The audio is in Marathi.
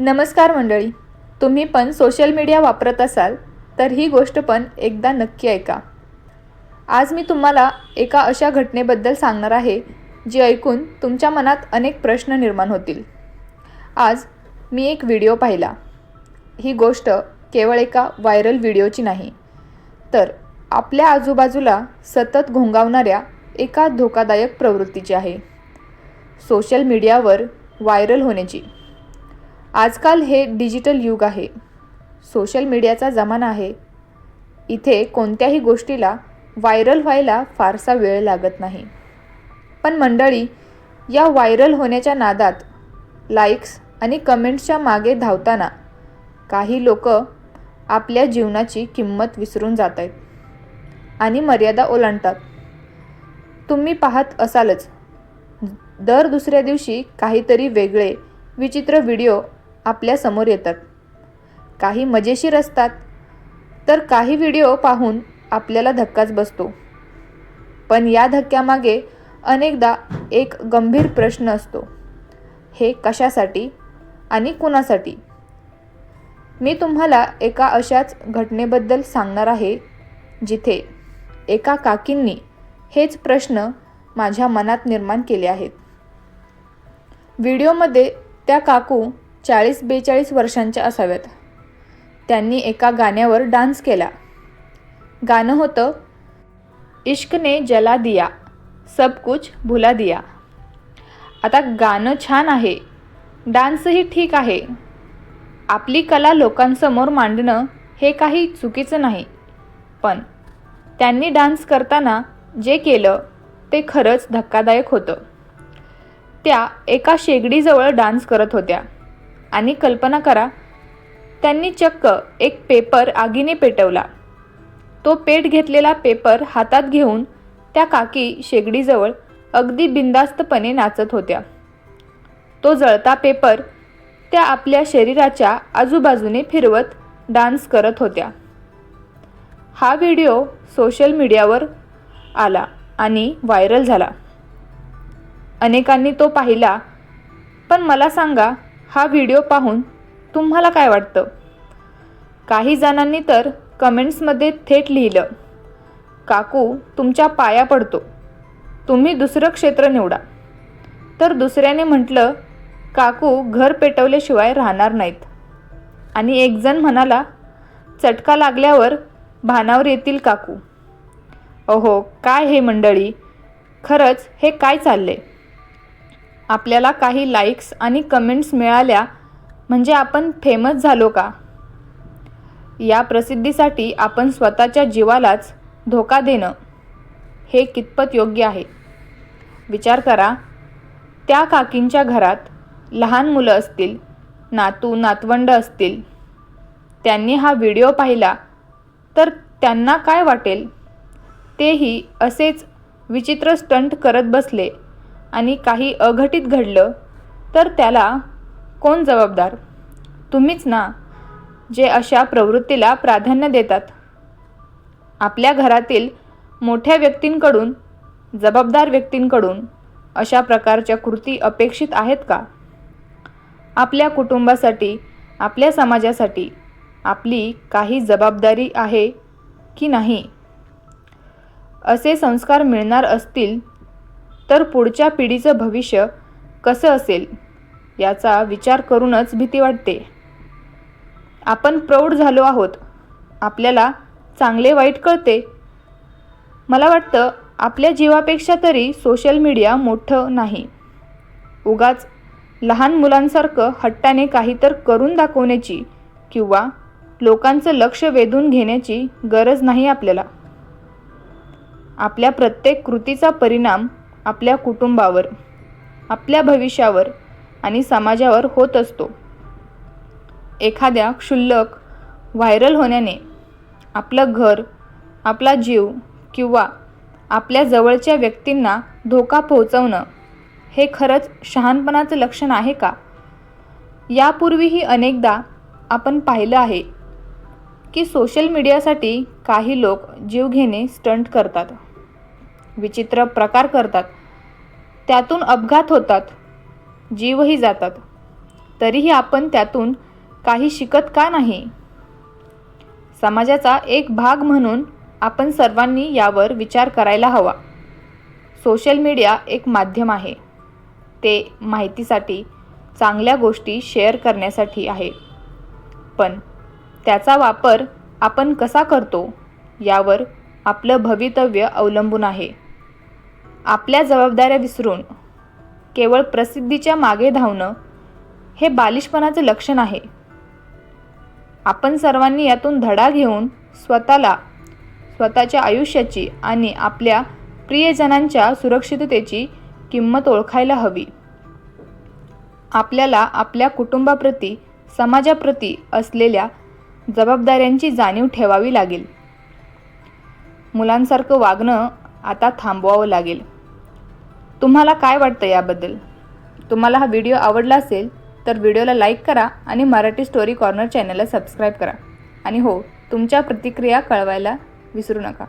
नमस्कार मंडळी. तुम्ही पण सोशल मीडिया वापरत असाल तर ही गोष्ट पण एकदा नक्की ऐका. आज मी तुम्हाला एका अशा घटनेबद्दल सांगणार आहे जी ऐकून तुमच्या मनात अनेक प्रश्न निर्माण होतील. आज मी एक व्हिडिओ पाहिला. ही गोष्ट केवळ एका व्हायरल व्हिडिओची नाही तर आपल्या आजूबाजूला सतत घोंगावणाऱ्या एका धोकादायक प्रवृत्तीची आहे. सोशल मीडियावर व्हायरल होण्याची. आजकाल हे डिजिटल युग आहे. सोशल मीडियाचा जमाना आहे. इथे कोणत्याही गोष्टीला व्हायरल व्हायला फारसा वेळ लागत नाही. पण मंडळी या व्हायरल होण्याच्या नादात लाईक्स आणि कमेंट्सच्या मागे धावताना काही लोक आपल्या जीवनाची किंमत विसरून जात आहेत आणि मर्यादा ओलांडतात. तुम्ही पाहत असालच दर दुसऱ्या दिवशी काहीतरी वेगळे विचित्र व्हिडिओ आपल्यासमोर येतात. काही मजेशीर असतात तर काही व्हिडिओ पाहून आपल्याला धक्काच बसतो. पण या धक्क्यामागे अनेकदा एक गंभीर प्रश्न असतो. हे कशासाठी आणि कुणासाठी? मी तुम्हाला एका अशाच घटनेबद्दल सांगणार आहे जिथे एका काकींनी हेच प्रश्न माझ्या मनात निर्माण केले आहेत. व्हिडिओमध्ये त्या काकू चाळीस बेचाळीस वर्षांच्या असाव्यात. त्यांनी एका गाण्यावर डान्स केला. गाणं होतं इश्कने जला दिया सब कुछ भुला दिया. आता गाणं छान आहे डान्सही ठीक आहे. आपली कला लोकांसमोर मांडणं हे काही चुकीचं नाही. पण त्यांनी डान्स करताना जे केलं ते खरंच धक्कादायक होतं. त्या एका शेगडीजवळ डान्स करत होत्या. आणि कल्पना करा त्यांनी चक्क एक पेपर आगीने पेटवला. तो पेट घेतलेला पेपर हातात घेऊन त्या काकी शेगडीजवळ अगदी बिंदास्तपणे नाचत होत्या. तो जळता पेपर त्या आपल्या शरीराच्या आजूबाजूने फिरवत डान्स करत होत्या. हा व्हिडिओ सोशल मीडियावर आला आणि व्हायरल झाला. अनेकांनी तो पाहिला पण मला सांगा हा व्हिडिओ पाहून तुम्हाला काय वाटतं? काही जणांनी तर कमेंट्समध्ये थेट लिहिलं काकू तुमच्या पाया पडतो. तुम्ही दुसरं क्षेत्र निवडा. तर दुसऱ्याने म्हटलं काकू घर पेटवल्याशिवाय राहणार नाहीत. आणि एकजण म्हणाला चटका लागल्यावर भानावर येतील काकू. अहो काय हे मंडळी? खरंच हे काय चालले आपल्याला काही लाईक्स आणि कमेंट्स मिळाल्या म्हणजे आपण फेमस झालो का? या प्रसिद्धीसाठी आपण स्वतःच्या जीवालाच धोका देणं हे कितपत योग्य आहे? विचार करा. त्या काकींच्या घरात लहान मुलं असतील नातू नातवंड असतील. त्यांनी हा व्हिडिओ पाहिला तर त्यांना काय वाटेल? तेही असेच विचित्र स्टंट करत बसले. आणि काही अघटित घडलं तर त्याला कोण जबाबदार? तुम्हीच ना जे अशा प्रवृत्तीला प्राधान्य देतात. आपल्या घरातील मोठ्या व्यक्तींकडून जबाबदार व्यक्तींकडून अशा प्रकारच्या कृती अपेक्षित आहेत का? आपल्या कुटुंबासाठी आपल्या समाजासाठी आपली काही जबाबदारी आहे की नाही? असे संस्कार मिळणार असतील तर पुढच्या पिढीचं भविष्य कसं असेल याचा विचार करूनच भीती वाटते. आपण प्रौढ झालो आहोत. आपल्याला चांगले वाईट कळते. मला वाटतं आपल्या जीवापेक्षा तरी सोशल मीडिया मोठं नाही. उगाच लहान मुलांसारखं हट्टाने काही तर करून दाखवण्याची किंवा लोकांचं लक्ष वेधून घेण्याची गरज नाही आपल्याला. आपल्या प्रत्येक कृतीचा परिणाम आपल्या कुटुंबावर आपल्या भविष्यावर आणि समाजावर होत असतो. एखाद्या क्षुल्लक व्हायरल होण्याने आपलं घर आपला जीव किंवा आपल्या जवळच्या व्यक्तींना धोका पोहोचवणं हे खरंच शहाणपणाचं लक्षण आहे का? यापूर्वीही अनेकदा आपण पाहिलं आहे की सोशल मीडियासाठी काही लोक जीव घेणे स्टंट करतात विचित्र प्रकार करतात त्यातून अपघात होतात. जीवही जातात. तरीही आपण त्यातून काही शिकत का नाही? समाजाचा एक भाग म्हणून आपण सर्वांनी यावर विचार करायला हवा. सोशल मीडिया एक माध्यम आहे. ते माहितीसाठी चांगल्या गोष्टी शेअर करण्यासाठी आहे. पण त्याचा वापर आपण कसा करतो यावर आपलं भवितव्य अवलंबून आहे. आपल्या जबाबदाऱ्या विसरून केवळ प्रसिद्धीच्या मागे धावणं हे बालिशपणाचं लक्षण आहे. आपण सर्वांनी यातून धडा घेऊन स्वतःला स्वतःच्या आयुष्याची आणि आपल्या प्रियजनांच्या सुरक्षिततेची किंमत ओळखायला हवी. आपल्याला आपल्या कुटुंबाप्रती समाजाप्रती असलेल्या जबाबदाऱ्यांची जाणीव ठेवावी लागेल. मुलांसारखं वागणं आता थांबवावं लागेल. तुम्हाला काय वाटतं याबद्दल? तुम्हाला हा व्हिडिओ आवडला असेल तर व्हिडिओला लाईक करा आणि मराठी स्टोरी कॉर्नर चॅनलला सबस्क्राईब करा. आणि हो तुमच्या प्रतिक्रिया कळवायला विसरू नका.